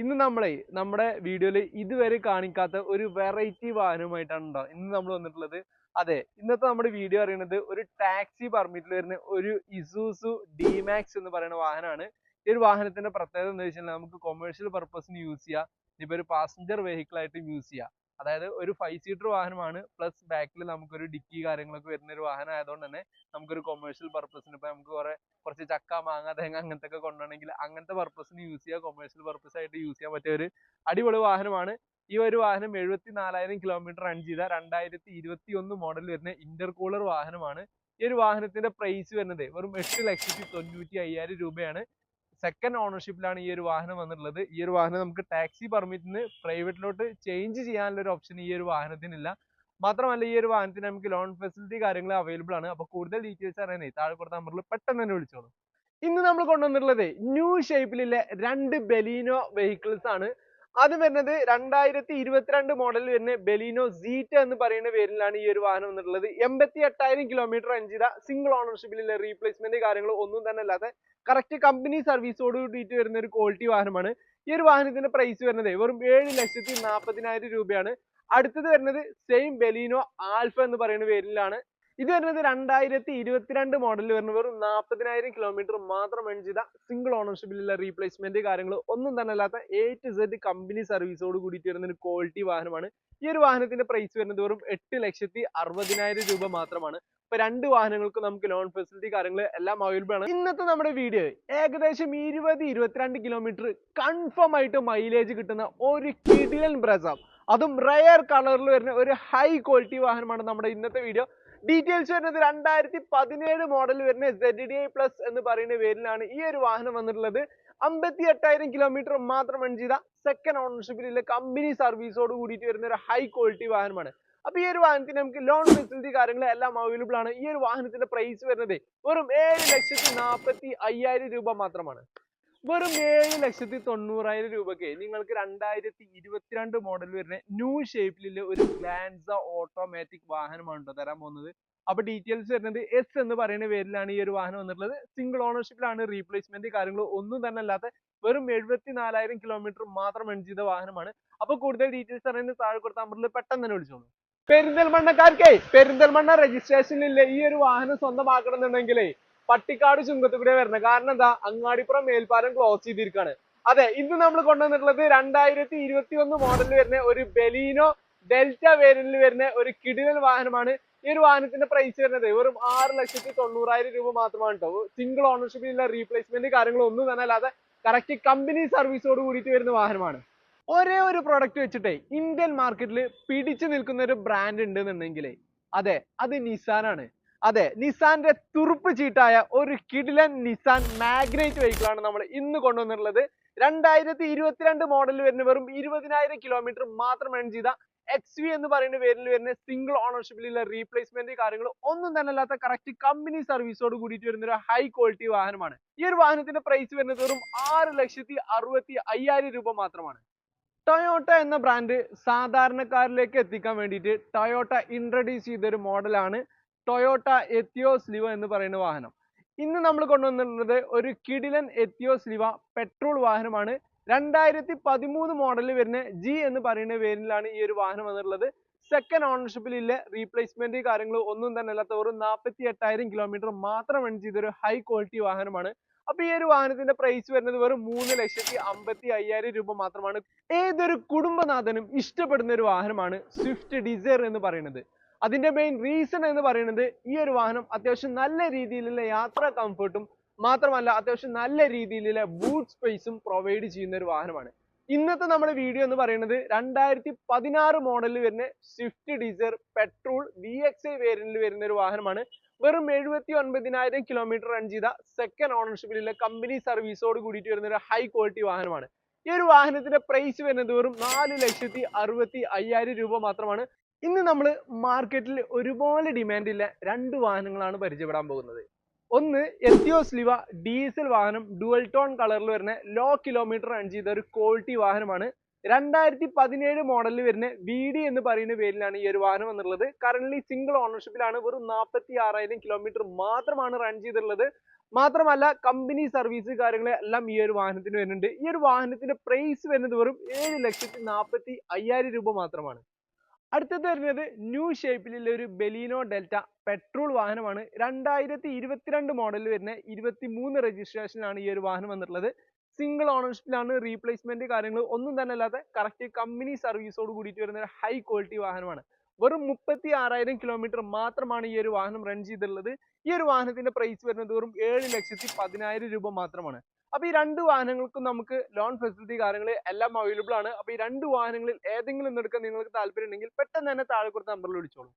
ഇന്ന് നമ്മളെ നമ്മുടെ വീഡിയോയിൽ ഇതുവരെ കാണിക്കാത്ത ഒരു വെറൈറ്റി വാഹനവുമായിട്ടാണ് ഉണ്ടോ ഇന്ന് നമ്മൾ വന്നിട്ടുള്ളത് അതെ ഇന്നത്തെ നമ്മുടെ വീഡിയോ അറിയുന്നത് ഒരു ടാക്സി പെർമിറ്റിൽ വരുന്ന ഒരു ഇസൂസു ഡിമാക്സ് എന്ന് പറയുന്ന വാഹനമാണ്. ഈ ഒരു വാഹനത്തിന്റെ പ്രത്യേകത എന്താ വെച്ചാൽ നമുക്ക് കൊമേഴ്ഷ്യൽ പർപ്പസിന് യൂസ് ചെയ്യാം. ഇപ്പൊ ഒരു പാസഞ്ചർ വെഹിക്കിൾ ആയിട്ട് യൂസ് ചെയ്യാം. അതായത് ഒരു ഫൈവ് സീറ്റർ വാഹനമാണ് പ്ലസ് ബാക്കിൽ നമുക്കൊരു ഡിക്കി കാര്യങ്ങളൊക്കെ വരുന്ന ഒരു വാഹനം ആയതുകൊണ്ട് തന്നെ നമുക്കൊരു കൊമേഴ്ഷ്യൽ പർപ്പസിന് ഇപ്പൊ നമുക്ക് കുറെ കുറച്ച് ചക്ക മാങ്ങ തേങ്ങ അങ്ങനത്തെ ഒക്കെ കൊണ്ടുപോകണമെങ്കിൽ അങ്ങനത്തെ പർപ്പസിന് യൂസ് ചെയ്യാം കൊമേഴ്ഷ്യൽ പർപ്പസ് ആയിട്ട് യൂസ് ചെയ്യാൻ പറ്റിയ ഒരു അടിപൊളി വാഹനമാണ്. ഈ ഒരു വാഹനം എഴുപത്തി നാലായിരം കിലോമീറ്റർ റൺ ചെയ്ത രണ്ടായിരത്തി ഇരുപത്തി ഒന്ന് മോഡൽ വരുന്ന ഇന്റർകൂളർ വാഹനമാണ്. ഈ ഒരു വാഹനത്തിന്റെ പ്രൈസ് വരുന്നത് വെറും എട്ട് ലക്ഷത്തി തൊണ്ണൂറ്റി അയ്യായിരം രൂപയാണ്. സെക്കൻഡ് ഓണർഷിപ്പിലാണ് ഈ ഒരു വാഹനം വന്നിട്ടുള്ളത്. ഈ ഒരു വാഹനം നമുക്ക് ടാക്സി പെർമിറ്റിന് പ്രൈവറ്റിലോട്ട് ചേഞ്ച് ചെയ്യാനുള്ള ഒരു ഓപ്ഷൻ ഈ ഒരു വാഹനത്തിനില്ല. മാത്രമല്ല ഈ ഒരു വാഹനത്തിന് നമുക്ക് ലോൺ ഫെസിലിറ്റി കാര്യങ്ങൾ അവൈലബിൾ ആണ്. അപ്പോൾ കൂടുതൽ ഡീറ്റെയിൽസ് അറിയാനേ താഴെ കൊടുത്ത നമ്പറിൽ പെട്ടെന്ന് തന്നെ വിളിച്ചോളൂ. ഇന്ന് നമ്മൾ കൊണ്ടുവന്നിട്ടുള്ളത് ന്യൂ ഷേപ്പിലുള്ള രണ്ട് ബലീനോ വെഹിക്കിൾസ് ആണ്. അത് വരുന്നത് രണ്ടായിരത്തി ഇരുപത്തിരണ്ട് മോഡൽ വരുന്ന ബെലീനോ സീറ്റ എന്ന് പറയുന്ന പേരിലാണ് ഈ ഒരു വാഹനം വന്നിട്ടുള്ളത്. എൺപത്തി എട്ടായിരം കിലോമീറ്റർ റൺ ചെയ്ത സിംഗിൾ ഓണർഷിപ്പിലുള്ള റീപ്ലേസ്മെന്റ് കാര്യങ്ങൾ ഒന്നും തന്നെ അല്ലാതെ കറക്റ്റ് കമ്പനി സർവീസോട് കൂടിയിട്ട് വരുന്ന ഒരു ക്വാളിറ്റി വാഹനമാണ്. ഈ ഒരു വാഹനത്തിന്റെ പ്രൈസ് വരുന്നത് വെറും ഏഴ് ലക്ഷത്തി നാൽപ്പതിനായിരം രൂപയാണ്. അടുത്തത് വരുന്നത് സെയിം ബെലീനോ ആൽഫ എന്ന് പറയുന്ന പേരിലാണ് ഇത് വരുന്നത് രണ്ടായിരത്തി ഇരുപത്തിരണ്ട് മോഡലിൽ വരുന്ന വെറും നാൽപ്പതിനായിരം കിലോമീറ്റർ മാത്രം റൺ ചെയ്ത സിംഗിൾ ഓണർഷിപ്പിലുള്ള റീപ്ലേസ്മെന്റ് കാര്യങ്ങൾ ഒന്നും തന്നെ അല്ലാത്ത എ ടു സെഡ് കമ്പനി സർവീസോട് കൂടിയിട്ട് വരുന്ന ഒരു ക്വാളിറ്റി വാഹനമാണ്. ഈ ഒരു വാഹനത്തിന്റെ പ്രൈസ് വരുന്നത് വെറും എട്ട് ലക്ഷത്തി അറുപതിനായിരം രൂപ മാത്രമാണ്. ഇപ്പൊ രണ്ട് വാഹനങ്ങൾക്കും നമുക്ക് ലോൺ ഫെസിലിറ്റി കാര്യങ്ങൾ എല്ലാം അവൈലബിൾ ആണ്. ഇന്നത്തെ നമ്മുടെ വീഡിയോ ഏകദേശം ഇരുപത് ഇരുപത്തിരണ്ട് കിലോമീറ്റർ കൺഫേം ആയിട്ട് മൈലേജ് കിട്ടുന്ന ഒരു കിടിലൻ ബ്രസ അതും റയർ കളറിൽ വരുന്ന ഒരു ഹൈ ക്വാളിറ്റി വാഹനമാണ് നമ്മുടെ ഇന്നത്തെ വീഡിയോ ഡീറ്റെയിൽസ് വരുന്നത് രണ്ടായിരത്തി പതിനേഴ് മോഡൽ വരുന്ന സെഡ് ഡി ഐ പ്ലസ് എന്ന് പറയുന്ന പേരിലാണ് ഈ ഒരു വാഹനം വന്നിട്ടുള്ളത്. അമ്പത്തി എട്ടായിരം കിലോമീറ്റർ മാത്രം റൺ ചെയ്ത സെക്കൻഡ് ഓണർഷിപ്പിലുള്ള കമ്പനി സർവീസോട് കൂടിയിട്ട് വരുന്ന ഒരു ഹൈ ക്വാളിറ്റി വാഹനമാണ്. അപ്പൊ ഈ ഒരു വാഹനത്തിന് നമുക്ക് ലോൺ ഫെസിലിറ്റി കാര്യങ്ങൾ എല്ലാം അവൈലബിൾ ആണ്. ഈ ഒരു വാഹനത്തിന്റെ പ്രൈസ് വരുന്നത് വെറും ഏഴ് ലക്ഷത്തി അയ്യായിരം രൂപ മാത്രമാണ്. വെറും ഏഴ് ലക്ഷത്തി തൊണ്ണൂറായിരം രൂപയ്ക്ക് നിങ്ങൾക്ക് രണ്ടായിരത്തി ഇരുപത്തിരണ്ട് മോഡൽ വരുന്ന ന്യൂ ഷേപ്പിലുള്ള ഒരു ഗ്ലാൻസ ഓട്ടോമാറ്റിക് വാഹനമാണ് ട്ടോ തരാൻ പോകുന്നത്. അപ്പൊ ഡീറ്റെയിൽസ് വരുന്നത് എസ് എന്ന് പറയുന്ന പേരിലാണ് ഈ ഒരു വാഹനം വന്നിട്ടുള്ളത്. സിംഗിൾ ഓണർഷിപ്പിലാണ് റീപ്ലേസ്മെന്റ് കാര്യങ്ങൾ ഒന്നും തന്നെ അല്ലാത്ത വെറും എഴുപത്തി നാലായിരം കിലോമീറ്റർ മാത്രം എൺ ചെയ്ത വാഹനമാണ്. അപ്പൊ കൂടുതൽ ഡീറ്റെയിൽസ് അറിയുന്ന താഴെ കൊടുത്ത നമ്പറിൽ പെട്ടെന്ന് തന്നെ വിളിച്ചോളൂ. പെരിന്തൽമണ്ണക്കാർക്കേ പെരിന്തൽമണ്ണ രജിസ്ട്രേഷനിലെ ഈ ഒരു വാഹനം സ്വന്തമാക്കണം എന്നുണ്ടെങ്കിലേ പട്ടിക്കാട് ചുങ്കത്ത് കൂടെ വരുന്നത്. കാരണം എന്താ? അങ്ങാടിപ്പുറം മേൽപ്പാലം ക്ലോസ് ചെയ്തിരിക്കുകയാണ് അതെ ഇന്ന് നമ്മൾ കൊണ്ടുവന്നിട്ടുള്ളത് രണ്ടായിരത്തി ഇരുപത്തി ഒന്ന് മോഡലിൽ വരുന്ന ഒരു ബെലീനോ ഡെൽറ്റ വേരിയന്റിൽ വരുന്ന ഒരു കിടിലൻ വാഹനമാണ്. ഈ ഒരു വാഹനത്തിന്റെ പ്രൈസ് വരുന്നത് വെറും ആറ് ലക്ഷത്തി തൊണ്ണൂറായിരം രൂപ മാത്രമാണ് കേട്ടോ സിംഗിൾ ഓണർഷിപ്പിലുള്ള റീപ്ലേസ്മെന്റ് കാര്യങ്ങളൊന്നും തന്നെ അല്ലാതെ കറക്റ്റ് കമ്പനി സർവീസോട് കൂടിയിട്ട് വരുന്ന വാഹനമാണ്. ഒരേ ഒരു പ്രൊഡക്റ്റ് വെച്ചിട്ടേ ഇന്ത്യൻ മാർക്കറ്റിൽ പിടിച്ചു നിൽക്കുന്ന ഒരു ബ്രാൻഡ് ഉണ്ടെന്നുണ്ടെങ്കിൽ അതെ അത് നിസാനാണ് അതെ നിസാന്റെ തുറുപ്പ് ചീട്ടായ ഒരു കിടിലൻ നിസാൻ മാഗ്നൈറ്റ് വെഹിക്കിൾ ആണ് നമ്മൾ ഇന്ന് കൊണ്ടുവന്നിട്ടുള്ളത്. രണ്ടായിരത്തി ഇരുപത്തിരണ്ട് മോഡലിൽ വരുന്ന വെറും ഇരുപതിനായിരം കിലോമീറ്റർ മാത്രം റൺ ചെയ്ത എക്സ് വി എന്ന് പറയുന്ന പേരിൽ വരുന്ന സിംഗിൾ ഓണർഷിപ്പിലുള്ള റീപ്ലേസ്മെന്റ് കാര്യങ്ങൾ ഒന്നും തന്നെ അല്ലാത്ത കറക്റ്റ് കമ്പനി സർവീസോട് കൂടിയിട്ട് വരുന്ന ഒരു ഹൈ ക്വാളിറ്റി വാഹനമാണ്. ഈ ഒരു വാഹനത്തിന്റെ പ്രൈസ് വരുന്നത് വെറും ആറ് ലക്ഷത്തി അറുപത്തി അയ്യായിരം രൂപ മാത്രമാണ്. ടൊയോട്ട എന്ന ബ്രാൻഡ് സാധാരണക്കാരിലേക്ക് എത്തിക്കാൻ വേണ്ടിയിട്ട് ടൊയോട്ട ഇൻട്രൊഡ്യൂസ് ചെയ്ത ഒരു മോഡലാണ് ടൊയോട്ട എത്തിയോസ് ലിവ എന്ന് പറയുന്ന വാഹനം. ഇന്ന് നമ്മൾ കൊണ്ടുവന്നിട്ടുള്ളത് ഒരു കിടിലൻ എത്തിയോസ് ലിവ പെട്രോൾ വാഹനമാണ്. രണ്ടായിരത്തി പതിമൂന്ന് മോഡലിൽ വരുന്ന ജി എന്ന് പറയുന്ന പേരിലാണ് ഈ ഒരു വാഹനം വന്നിട്ടുള്ളത്. സെക്കൻഡ് ഓണർഷിപ്പിലില്ല റീപ്ലേസ്മെന്റ് കാര്യങ്ങൾ ഒന്നും തന്നെ അല്ലാത്ത വെറും നാൽപ്പത്തി എട്ടായിരം കിലോമീറ്റർ മാത്രം റൺ ചെയ്ത ഒരു ഹൈ ക്വാളിറ്റി വാഹനമാണ്. അപ്പൊ ഈ ഒരു വാഹനത്തിന്റെ പ്രൈസ് വരുന്നത് വെറും മൂന്ന് ലക്ഷത്തി അമ്പത്തി അയ്യായിരം രൂപ മാത്രമാണ്. ഏതൊരു കുടുംബനാഥനും ഇഷ്ടപ്പെടുന്ന ഒരു വാഹനമാണ് സ്വിഫ്റ്റ് ഡിസയർ എന്ന് പറയുന്നത്. അതിന്റെ മെയിൻ റീസൺ എന്ന് പറയുന്നത് ഈ ഒരു വാഹനം അത്യാവശ്യം നല്ല രീതിയിലുള്ള യാത്ര കംഫർട്ടും മാത്രമല്ല അത്യാവശ്യം നല്ല രീതിയിലുള്ള ബൂട്ട് സ്പേസും പ്രൊവൈഡ് ചെയ്യുന്ന ഒരു വാഹനമാണ്. ഇന്നത്തെ നമ്മുടെ വീഡിയോ എന്ന് പറയുന്നത് രണ്ടായിരത്തി പതിനാറ് മോഡലിൽ വരുന്ന Swift Dzire petrol V X I വേരിയന്റിൽ വരുന്ന ഒരു വാഹനമാണ്. വെറും എഴുപത്തി ഒൻപതിനായിരം കിലോമീറ്റർ റൺ ചെയ്ത സെക്കൻഡ് ഓണർഷിപ്പിലുള്ള കമ്പനി സർവീസോട് കൂടിയിട്ട് വരുന്ന ഒരു ഹൈ ക്വാളിറ്റി വാഹനമാണ്. ഈ ഒരു വാഹനത്തിന്റെ പ്രൈസ് വരുന്നത് വെറും നാല് ലക്ഷത്തി അറുപത്തി അയ്യായിരം രൂപ മാത്രമാണ്. ഇന്ന് നമ്മൾ മാർക്കറ്റിൽ ഒരുപോലെ ഡിമാൻഡ് ഇല്ല രണ്ട് വാഹനങ്ങളാണ് പരിചയപ്പെടാൻ പോകുന്നത്. ഒന്ന് എത്തിയോസ് ലിവ ഡീസൽ വാഹനം ഡുവൽ ടോൺ കളറിൽ വരുന്ന ലോ കിലോമീറ്റർ റൺ ചെയ്ത ഒരു ക്വാളിറ്റി വാഹനമാണ്. രണ്ടായിരത്തി പതിനേഴ് മോഡലിൽ വരുന്ന വി ഡി എന്ന് പറയുന്ന പേരിലാണ് ഈ ഒരു വാഹനം വന്നിട്ടുള്ളത്. കറന്റ് സിംഗിൾ ഓണർഷിപ്പിലാണ് വെറും നാൽപ്പത്തി ആറായിരം കിലോമീറ്റർ മാത്രമാണ് റൺ ചെയ്തിട്ടുള്ളത്. മാത്രമല്ല കമ്പനി സർവീസ് കാര്യങ്ങൾ എല്ലാം ഈ ഒരു വാഹനത്തിന് വരുന്നുണ്ട്. ഈ ഒരു വാഹനത്തിന്റെ പ്രൈസ് വരുന്നത് വെറും ഏഴ് ലക്ഷത്തി നാൽപ്പത്തി അയ്യായിരം രൂപ മാത്രമാണ്. അടുത്തത് വരുന്നത് ന്യൂ ഷേപ്പിലുള്ള ഒരു ബലീനോ ഡെൽറ്റ പെട്രോൾ വാഹനമാണ്. രണ്ടായിരത്തി ഇരുപത്തിരണ്ട് മോഡലിൽ വരുന്ന ഇരുപത്തി മൂന്ന് രജിസ്ട്രേഷനിലാണ് ഈ ഒരു വാഹനം വന്നിട്ടുള്ളത്. സിംഗിൾ ഓണർഷിപ്പിലാണ് റീപ്ലേസ്മെന്റ് കാര്യങ്ങൾ ഒന്നും തന്നെ അല്ലാതെ കറക്റ്റ് കമ്പനി സർവീസോട് കൂടിയിട്ട് വരുന്ന ഒരു ഹൈ ക്വാളിറ്റി വാഹനമാണ്. വെറും മുപ്പത്തി ആറായിരം കിലോമീറ്റർ മാത്രമാണ് ഈ ഒരു വാഹനം റൺ ചെയ്തിട്ടുള്ളത്. ഈ ഒരു വാഹനത്തിന്റെ പ്രൈസ് വരുന്നത് വെറും ഏഴ് ലക്ഷത്തി പതിനായിരം രൂപ മാത്രമാണ്. അപ്പൊ ഈ രണ്ട് വാഹനങ്ങൾക്കും നമുക്ക് ലോൺ ഫെസിലിറ്റി കാര്യങ്ങൾ എല്ലാം അവൈലബിൾ ആണ്. അപ്പൊ ഈ രണ്ട് വാഹനങ്ങളിൽ ഏതെങ്കിലും ഒന്ന് എടുക്കാൻ നിങ്ങൾക്ക് താല്പര്യം ഉണ്ടെങ്കിൽ പെട്ടെന്ന് തന്നെ താഴെ കൊടുത്ത നമ്പറിൽ വിളിച്ചോളൂ.